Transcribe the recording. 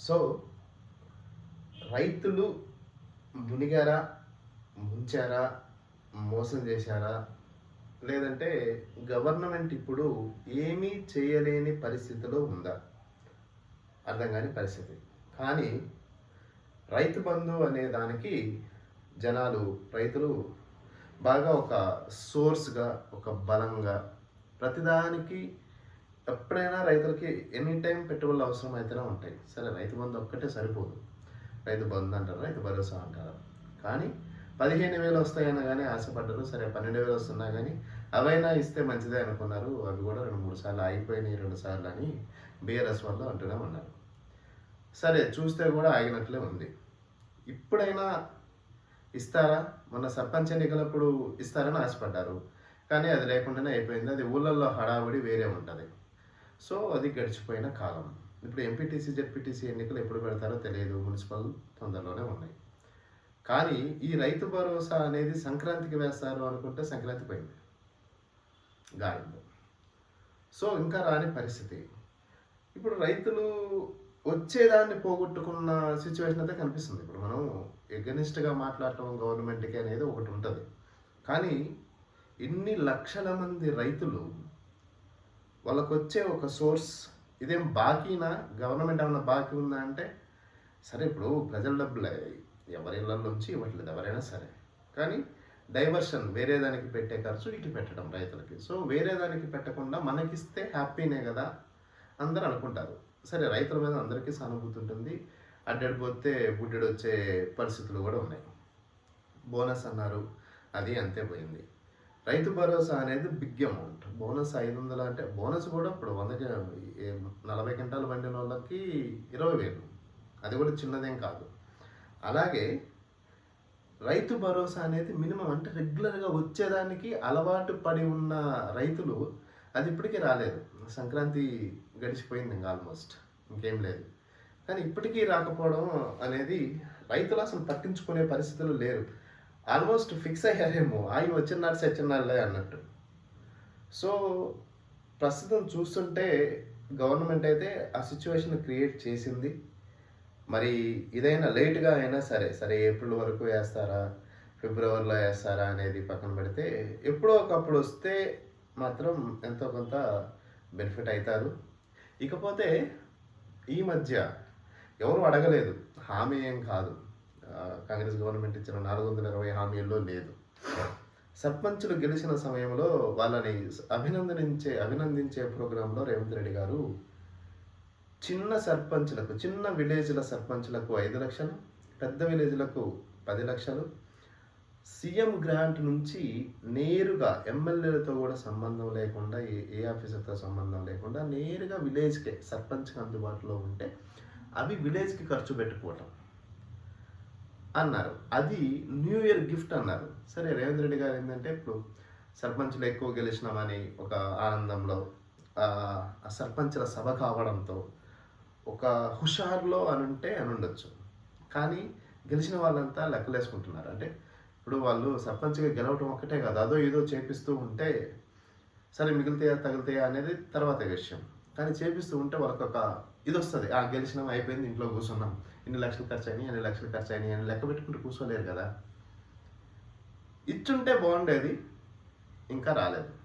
So రైతులు మునిగారా ముంచారా మోసం చేశారా? లేదంటే గవర్నమెంట్ ఇప్పుడు ఏమీ చేయలేని పరిస్థితిలో ఉందా? అర్థం కాని పరిస్థితి. కానీ రైతు బంధు అనే దానికి జనాలు రైతులు బాగా ఒక సోర్స్గా ఒక బలంగా ప్రతిదానికి ఎప్పుడైనా రైతులకి ఎనీ టైం పెట్టుబడులు అవసరం అయితేనే ఉంటాయి. సరే రైతు బంధు ఒక్కటే సరిపోదు. రైతు బంధు అంటారు రైతు భరోసా అంటారు? కానీ పదిహేను వేలు వస్తాయని కానీ ఆశపడ్డారు సరే పన్నెండు వేలు వస్తున్నా కానీ అవైనా ఇస్తే మంచిదే అనుకున్నారు. అవి కూడా రెండు మూడు సార్లు అయిపోయినాయి రెండు సార్లు అని బీఆర్ఎస్ వాళ్ళు అంటూనే ఉన్నారు. సరే చూస్తే కూడా ఆగినట్లే ఉంది. ఇప్పుడైనా ఇస్తారా? మొన్న సర్పంచ్ ఎన్నికలప్పుడు ఇస్తారని ఆశపడ్డారు. కానీ అది లేకుండానే అయిపోయింది. అది ఊళ్ళల్లో హడావుడి వేరే ఉంటుంది. సో అది గడిచిపోయిన కాలం. ఇప్పుడు ఎంపీటీసీ జెడ్పీటీసీ ఎన్నికలు ఎప్పుడు పెడతారో తెలియదు. మున్సిపల్ తొందరలోనే ఉన్నాయి. కానీ ఈ రైతు భరోసా అనేది సంక్రాంతికి వేస్తారు అనుకుంటే సంక్రాంతి పోయింది. గాలిలో సో ఇంకా రాని పరిస్థితి. ఇప్పుడు రైతులు వచ్చేదాన్ని పోగొట్టుకున్న సిచ్యువేషన్ అయితే కనిపిస్తుంది. ఇప్పుడు మనం ఎగనిస్ట్గా మాట్లాడటం గవర్నమెంట్కి అనేది ఒకటి ఉంటుంది. కానీ ఇన్ని లక్షల మంది రైతులు వాళ్ళకు వచ్చే ఒక సోర్స్ ఇదేం బాకీనా? గవర్నమెంట్ ఏమన్నా బాకీ ఉందా అంటే సరే ఇప్పుడు ప్రజల డబ్బులే. ఎవరి ఇళ్ళల్లోంచి ఇవ్వట్లేదు ఎవరైనా సరే. కానీ డైవర్షన్ వేరే దానికి పెట్టే ఖర్చు ఇటు పెట్టడం రైతులకి. సో వేరే దానికి పెట్టకుండా మనకిస్తే హ్యాపీనే కదా అందరూ అనుకుంటారు. సరే రైతుల మీద అందరికీ సానుభూతి ఉంటుంది అడ్డడిపోతే బుడ్డెడు వచ్చే పరిస్థితులు కూడా ఉన్నాయి. బోనస్ అన్నారు. అది అంతే పోయింది. రైతు భరోసా అనేది బిగ్ అమౌంట్. బోనస్ ఐదు వందలు అంటే బోనస్ కూడా ఇప్పుడు వందకి నలభై క్వింటాలు పండిన వాళ్ళకి ఇరవై వేలు. అది కూడా చిన్నదేం కాదు. అలాగే రైతు భరోసా అనేది మినిమం అంటే రెగ్యులర్గా వచ్చేదానికి అలవాటు పడి ఉన్న రైతులు అది ఇప్పటికీ రాలేదు. సంక్రాంతి గడిచిపోయింది ఇంకా ఆల్మోస్ట్. ఇంకేం లేదు. కానీ ఇప్పటికీ రాకపోవడం అనేది రైతులు అసలు పట్టించుకునే పరిస్థితులు లేరు. ఆల్మోస్ట్ ఫిక్స్ అయ్యారేమో. ఆయన వచ్చినాడు సచ్చినాడులే అన్నట్టు. సో ప్రస్తుతం చూస్తుంటే గవర్నమెంట్ అయితే ఆ సిచ్యువేషన్ క్రియేట్ చేసింది. మరి ఇదైనా లేట్గా అయినా సరే సరే ఏప్రిల్ వరకు వేస్తారా ఫిబ్రవరిలో వేస్తారా అనేది పక్కన పెడితే ఎప్పుడో ఒకప్పుడు వస్తే మాత్రం ఎంతో కొంత బెనిఫిట్ అవుతారు ఇకపోతే ఈ మధ్య ఎవరు అడగలేదు. హామీ ఏం కాదు. కాంగ్రెస్ గవర్నమెంట్ ఇచ్చిన నాలుగు వందల ఇరవై హామీల్లో లేదు. సర్పంచులు గెలిచిన సమయంలో వాళ్ళని అభినందించే అభినందించే ప్రోగ్రాంలో రేవంత్ రెడ్డి గారు చిన్న సర్పంచ్లకు చిన్న విలేజ్ల సర్పంచ్లకు ఐదు లక్షలు పెద్ద విలేజ్లకు పది లక్షలు సీఎం గ్రాంట్ నుంచి నేరుగా ఎమ్మెల్యేలతో కూడా సంబంధం లేకుండా ఏ ఏ ఆఫీసర్తో సంబంధం లేకుండా నేరుగా విలేజ్కే సర్పంచ్కి అందుబాటులో ఉంటే అవి విలేజ్కి ఖర్చు పెట్టుకోవటం. అన్నారు. అది న్యూ ఇయర్ గిఫ్ట్ అన్నారు. సరే రేవంత్ రెడ్డి గారు ఏంటంటే ఇప్పుడు సర్పంచ్లు ఎక్కువ గెలిచినామని ఒక ఆనందంలో ఆ సర్పంచ్ల సభ కావడంతో ఒక హుషారులో అని ఉండొచ్చు కానీ గెలిచిన వాళ్ళంతా లెక్కలేసుకుంటున్నారు. అంటే ఇప్పుడు వాళ్ళు సర్పంచ్గా గెలవటం ఒక్కటే కాదు అదో ఏదో చేపిస్తూ ఉంటే సరే మిగిలితేయా తగిలితేయా అనేది తర్వాత విషయం. కానీ చేపిస్తూ ఉంటే వాళ్ళకి ఒక ఇది వస్తుంది ఆ గెలిచినాం అయిపోయింది ఇంట్లో కూర్చున్నాం. ఇన్ని లక్షలు ఖర్చు అయినాయి ఎన్ని లక్షలు ఖర్చు అయినాయి అని లెక్క పెట్టుకుంటూ కూర్చోలేరు కదా. ఇచ్చుంటే బాగుండేది ఇంకా రాలేదు.